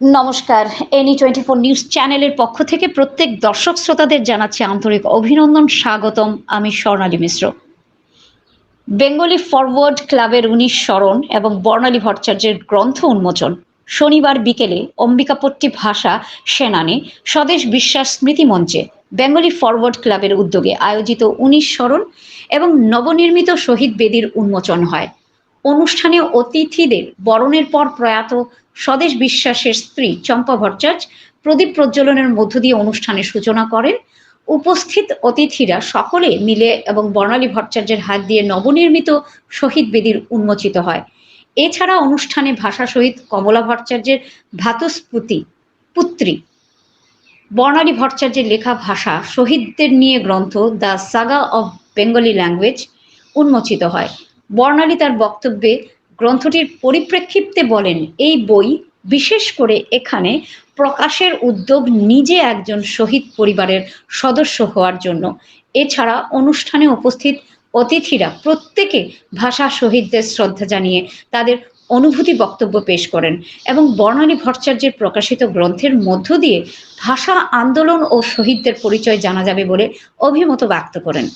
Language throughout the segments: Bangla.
নমস্কার। এনি টোয়েন্টি ফোর নিউজ চ্যানেলের পক্ষ থেকে প্রত্যেক দর্শক শ্রোতাদের জানাচ্ছি আন্তরিক অভিনন্দন, স্বাগতম। আমি স্বর্ণালী মিশ্র। বেঙ্গলি ফরওয়ার্ড ক্লাবের উনিশ স্মরণ এবং বর্ণালী ভট্টাচার্যের গ্রন্থ উন্মোচন। শনিবার বিকেলে অম্বিকাপট্টি ভাষা সেনানে স্বদেশ বিশ্বাস স্মৃতি মঞ্চে বেঙ্গলি ফরওয়ার্ড ক্লাবের উদ্যোগে আয়োজিত উনিশ স্মরণ এবং নবনির্মিত শহীদ বেদির উন্মোচন হয়। অনুষ্ঠানে অতিথিদের বরণের পর প্রয়াত স্বদেশ বিশ্বাসের স্ত্রী চম্পা ভট্টাচার্য প্রদীপ প্রজ্বলনের মধ্য দিয়ে অনুষ্ঠানের সূচনা করেন। উপস্থিত অতিথিরা সকলে মিলে এবং বর্ণালী ভট্টাচার্যের হাত দিয়ে নবনির্মিত শহীদ বেদির উন্মোচিত হয়। এছাড়া অনুষ্ঠানে ভাষা শহীদ কমলা ভট্টাচার্যের ভাতস্পুতি পুত্রী বর্ণালী ভট্টাচার্যের লেখা ভাষা শহীদদের নিয়ে গ্রন্থ the saga of Bengali language উন্মোচিত হয়। বর্ণালী তার বক্তব্যে গ্রন্থটির পরিপ্রেক্ষিতে বলেন, এই বই, বিশেষ করে এখানে প্রকাশের উদ্যোগ নিজে একজন শহীদ পরিবারের সদস্য হওয়ার জন্য। এছাড়া অনুষ্ঠানে উপস্থিত অতিথিরা প্রত্যেকে ভাষা শহীদদের শ্রদ্ধা জানিয়ে তাদের অনুভূতি বক্তব্য পেশ করেন এবং বর্ণালী ভট্টাচার্যের প্রকাশিত গ্রন্থের মধ্য দিয়ে ভাষা আন্দোলন ও শহীদদের পরিচয় জানা যাবে বলে অভিমত ব্যক্ত করেন।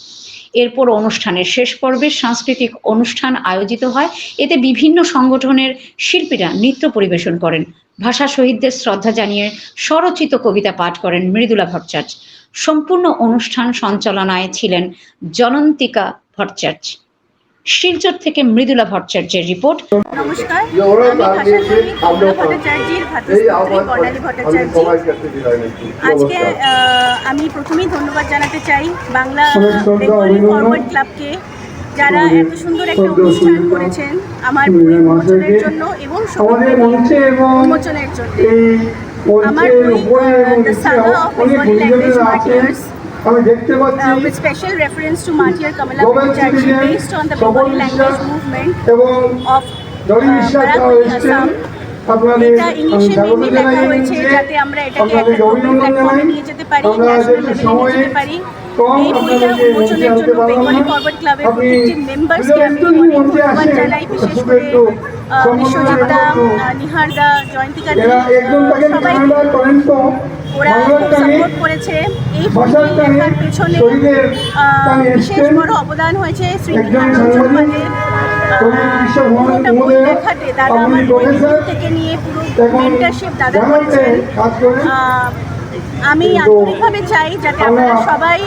এরপর অনুষ্ঠানের শেষ পর্বে সাংস্কৃতিক অনুষ্ঠান আয়োজিত হয়। এতে বিভিন্ন সংগঠনের শিল্পীরা নৃত্য পরিবেশন করেন। ভাষা শহীদদের শ্রদ্ধা জানিয়ে স্বরচিত কবিতা পাঠ করেন মৃদুলা ভট্টাচার্য। সম্পূর্ণ অনুষ্ঠান সঞ্চালনায় ছিলেন জনন্তিকা ভট্টাচার্য। শিলচর থেকে মৃদুলা ভট্টাচার্যের রিপোর্ট। নমস্কার আজকে আমি প্রথমেই ধন্যবাদ জানাতে চাই বাংলা বেঙ্গলি ফরওয়ার্ড ক্লাবকে যারা এত সুন্দর একটা অনুষ্ঠান করেছেন আমার উন্মোচনের জন্য এবং উন্মোচনের জন্য। আমার the saga of Bengali language আমি দেখতে পাচ্ছি with special reference to Martyr Kamala citizen, based on the Bengali language movement এবং uh, বিশ্বাস আপনাদের স্বাগত জানাই যাতে আমরা এটাকে আপনাদের একটা প্ল্যাটফর্মে নিয়ে যেতে পারি ন্যাশনাল লেভেলে নিয়ে যেতে পারি। এই বইটা উন্মোচনের জন্য বেঙ্গলি না। ফরওয়ার্ড ক্লাবের আপনি প্রত্যেকটি মেম্বার্সকে আমি অনেক ধন্যবাদ জানাই বিশেষ করে একটু আহ, দা একটু আহ, নিহার দা জয়ন্তিকা সবাই ওরা সাপোর্ট করেছে এই ভাষার পিছনে বিশেষ বড় অবদান হয়েছে পুরোটা বই লেখাতে দাদা আমার বই থেকে নিয়ে পুরো এখন মেন্টারশিপ দাদা করেছেন। আহ, আমি আন্তরিকভাবে চাই যাতে আমরা আপনারা সবাই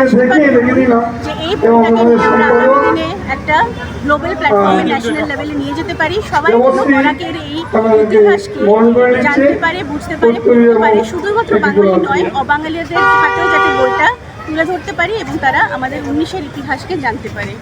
আশীর্বাদ যে এই বইটাকে নিয়ে আমরা আগামী দিনে একটা গ্লোবাল প্ল্যাটফর্মে ন্যাশনাল লেভেলে নিয়ে যেতে পারি সবাই বরাকের এই ইতিহাসকে। জানতে পারে বুঝতে পারে পড়তে পারে শুধুমাত্র বাঙালি নয়। অবাঙালিদের হাতেও যাতে বইটা তুলে ধরতে পারি এবং তারা আমাদের উনিশের ইতিহাসকে জানতে পারে